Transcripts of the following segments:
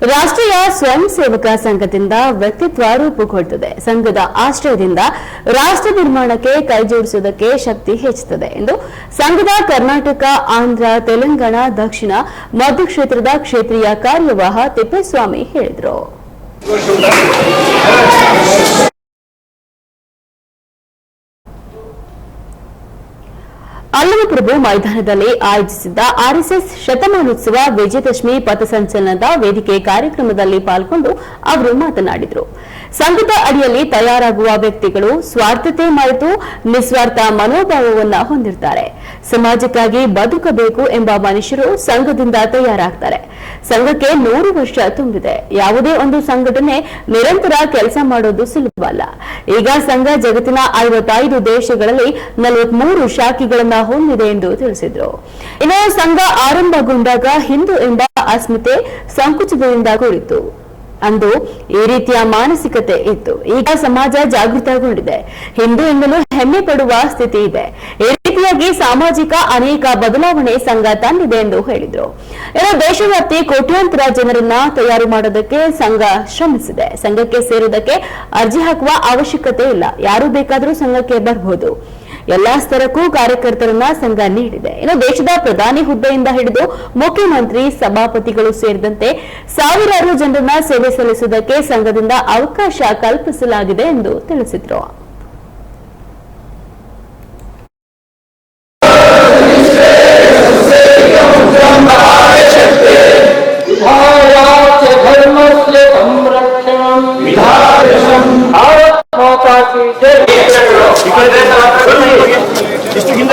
ರಾಷ್ಟ್ರೀಯ ಸ್ವಯಂ ಸೇವಕ ಸಂಘದಿಂದ ವ್ಯಕ್ತಿತ್ವ ರೂಪುಗೊಳ್ಳುತ್ತದೆ. ಸಂಘದ ಆಶ್ರಯದಿಂದ ರಾಷ್ಟ್ರ ನಿರ್ಮಾಣಕ್ಕೆ ಕೈಜೋಡಿಸುವುದಕ್ಕೆ ಶಕ್ತಿ ಹೆಚ್ಚುತ್ತದೆ ಎಂದು ಸಂಘದ ಕರ್ನಾಟಕ, ಆಂಧ್ರ, ತೆಲಂಗಾಣ, ದಕ್ಷಿಣ ಮಧ್ಯ ಕ್ಷೇತ್ರದ ಕ್ಷೇತ್ರೀಯ ಕಾರ್ಯವಾಹ ತಿಪ್ಪೇಸ್ವಾಮಿ ಹೇಳಿದರು. ಅಲ್ಲಮಪ್ರಭು ಮೈದಾನದಲ್ಲಿ ಆಯೋಜಿಸಿದ್ದ ಆರ್ಎಸ್ಎಸ್ ಶತಮಾನೋತ್ಸವ ವಿಜಯದಶಮಿ ಪಥಸಂಚಲನದ ವೇದಿಕೆ ಕಾರ್ಯಕ್ರಮದಲ್ಲಿ ಪಾಲ್ಗೊಂಡು ಅವರು ಮಾತನಾಡಿದರು. ಸಂಘದ ಅಡಿಯಲ್ಲಿ ತಯಾರಾಗುವ ವ್ಯಕ್ತಿಗಳು ಸ್ವಾರ್ಥತೆ ಮರೆತು ನಿಸ್ವಾರ್ಥ ಮನೋಭಾವವನ್ನು ಹೊಂದಿರ್ತಾರೆ. ಸಮಾಜಕ್ಕಾಗಿ ಬದುಕಬೇಕು ಎಂಬ ಮನುಷ್ಯರು ಸಂಘದಿಂದ ತಯಾರಾಗ್ತಾರೆ. ಸಂಘಕ್ಕೆ ನೂರು ವರ್ಷ ತುಂಬಿದೆ. ಯಾವುದೇ ಒಂದು ಸಂಘಟನೆ ನಿರಂತರ ಕೆಲಸ ಮಾಡೋದು ಸುಲಭವಲ್ಲ. ಈಗ ಸಂಘ ಜಗತ್ತಿನ ಐವತ್ತೈದು ದೇಶಗಳಲ್ಲಿ ನಲವತ್ಮೂರು ಶಾಖೆಗಳನ್ನ ಹೊಂದಿದೆ ಎಂದು ತಿಳಿಸಿದರು. ಇನ್ನು ಸಂಘ ಆರಂಭಗೊಂಡಾಗ ಹಿಂದೂ ಎಂಬ ಅಸ್ಮಿತೆ ಸಂಕುಚಿತದಿಂದ ಕೂಡಿತ್ತು. ಅಂದು ಈ ರೀತಿಯ ಮಾನಸಿಕತೆ ಇತ್ತು. ಈಗ ಸಮಾಜ ಜಾಗೃತಗೊಂಡಿದೆ. ಹಿಂದೂ ಎನ್ನಲು ಹೆಮ್ಮೆ ಪಡುವ ಸ್ಥಿತಿ ಇದೆ. ಈ ರೀತಿಯಾಗಿ ಸಾಮಾಜಿಕ ಅನೇಕ ಬದಲಾವಣೆ ಸಂಘ ತಂದಿದೆ ಎಂದು ಹೇಳಿದರು. ಇನ್ನು ದೇಶವ್ಯಾಪಿ ಕೋಟ್ಯಾಂತರ ಜನರನ್ನ ತಯಾರು ಮಾಡೋದಕ್ಕೆ ಸಂಘ ಶ್ರಮಿಸಿದೆ. ಸಂಘಕ್ಕೆ ಸೇರುವುದಕ್ಕೆ ಅರ್ಜಿ ಹಾಕುವ ಅವಶ್ಯಕತೆ ಇಲ್ಲ. ಯಾರು ಬೇಕಾದರೂ ಸಂಘಕ್ಕೆ ಬರಬಹುದು ಎಲ್ಲಾ ಸ್ತರಕ್ಕೂ ಕಾರ್ಯಕರ್ತರನ್ನ ಸಂಘ ನೀಡಿದೆ. ಇನ್ನು ದೇಶದ ಪ್ರಧಾನಿ ಹುದ್ದೆಯಿಂದ ಹಿಡಿದು ಮುಖ್ಯಮಂತ್ರಿ, ಸಭಾಪತಿಗಳು ಸೇರಿದಂತೆ ಸಾವಿರಾರು ಜನರನ್ನ ಸೇವೆ ಸಲ್ಲಿಸುವುದಕ್ಕೆ ಸಂಘದಿಂದ ಅವಕಾಶ ಕಲ್ಪಿಸಲಾಗಿದೆ ಎಂದು ತಿಳಿಸಿದರು.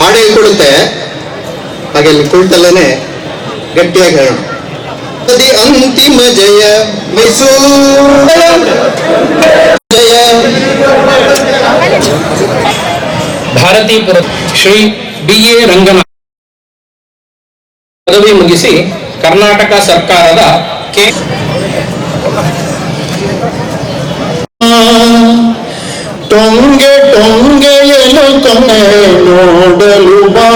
ಹಾಡು ಕೊಡುತ್ತೆ ಹಾಗೆ ಅಲ್ಲಿ ಗಟ್ಟಿಯಾಗಿ ಹೇಳೋಣ. पदी अंतिम जय, मैसूर। जय। भारती श्री बी ए रंगनाथ पदवी मुगसी कर्नाटक सरकार टोंगे टोंगे नोडलु बा